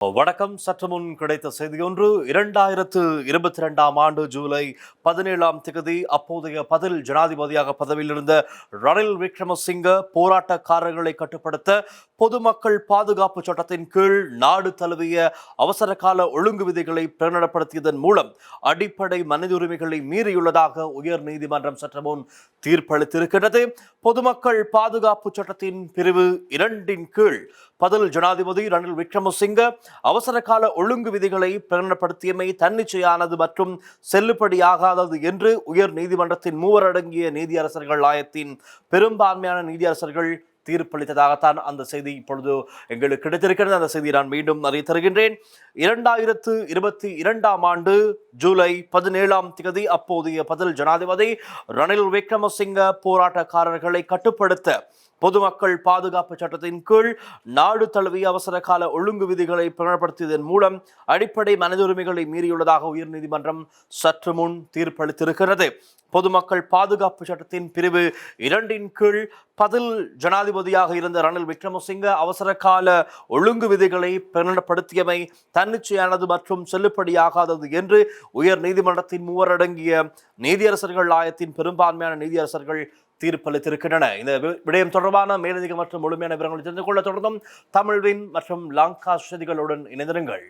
வணக்கம். சற்று முன் கிடைத்த செய்தி ஒன்று. இரண்டாயிரத்து இருபத்தி ரெண்டாம் ஆண்டு ஜூலை பதினேழாம் திகதி அப்போதைய பதில் ஜனாதிபதியாக பதவியில் இருந்த ரணில் விக்ரமசிங்க போராட்டக்காரர்களை கட்டுப்படுத்த பொதுமக்கள் பாதுகாப்பு சட்டத்தின் கீழ் நாடு தழுவிய அவசர கால ஒழுங்கு விதிகளை பிரகடனப்படுத்தியதன் மூலம் அடிப்படை மனித உரிமைகளை மீறியுள்ளதாக உயர் நீதிமன்றம் சற்று முன் தீர்ப்பளித்திருக்கிறது பொதுமக்கள் பாதுகாப்பு சட்டத்தின் பிரிவு இரண்டின் கீழ் பதில் ஜனாதிபதி ரணில் விக்ரமசிங்க அவசர கால ஒழுங்கு விதிகளை பிரகடனப்படுத்தியமை தன்னிச்சையானது மற்றும் செல்லுபடியாகாதது என்று உயர் நீதிமன்றத்தின் மூவர் அடங்கிய நீதியரசர்கள் ஆயத்தின் பெரும்பான்மையான நீதியரசர்கள் தீர்ப்பளித்ததாகத்தான் அந்த செய்தி இப்பொழுது எங்களுக்கு கிடைத்திருக்கிறது. அந்த செய்தியை நான் மீண்டும் அறிய தருகின்றேன். இரண்டாயிரத்து இருபத்தி இரண்டாம் ஆண்டு ஜூலை பதினேழாம் தேதி அப்போதைய பதில் ஜனாதிபதி ரணில் விக்ரமசிங்க போராட்டக்காரர்களை கட்டுப்படுத்த பொதுமக்கள் பாதுகாப்பு சட்டத்தின் கீழ் நாடு தழுவிய அவசர கால ஒழுங்கு விதிகளை பிரகடனப்படுத்தியதன் மூலம் அடிப்படை மனித உரிமைகளை மீறியுள்ளதாக உயர்நீதிமன்றம் சற்று முன் தீர்ப்பளித்திருக்கிறது. பொதுமக்கள் பாதுகாப்பு சட்டத்தின் பிரிவு இரண்டின் கீழ் பதில் ஜனாதிபதியாக இருந்த ரணில் விக்ரமசிங்க அவசர கால ஒழுங்கு விதிகளை பிரகடனப்படுத்தியமை தன்னிச்சையானது மற்றும் செல்லுபடியாகாதது என்று உயர் நீதிமன்றத்தின் மூவரடங்கிய நீதியரசர்கள் ஆயத்தின் பெரும்பான்மையான நீதியரசர்கள் தீர்ப்பளித்திருக்கின்றன. இந்த விடயம் விடயம் தொடர்பான மேலதிக மற்றும் முழுமையான விவரங்களை தெரிந்து கொள்ள தொடர்ந்தும் தமிழ்வின் மற்றும் லங்கா செய்திகளுடன் இணைந்திருங்கள்.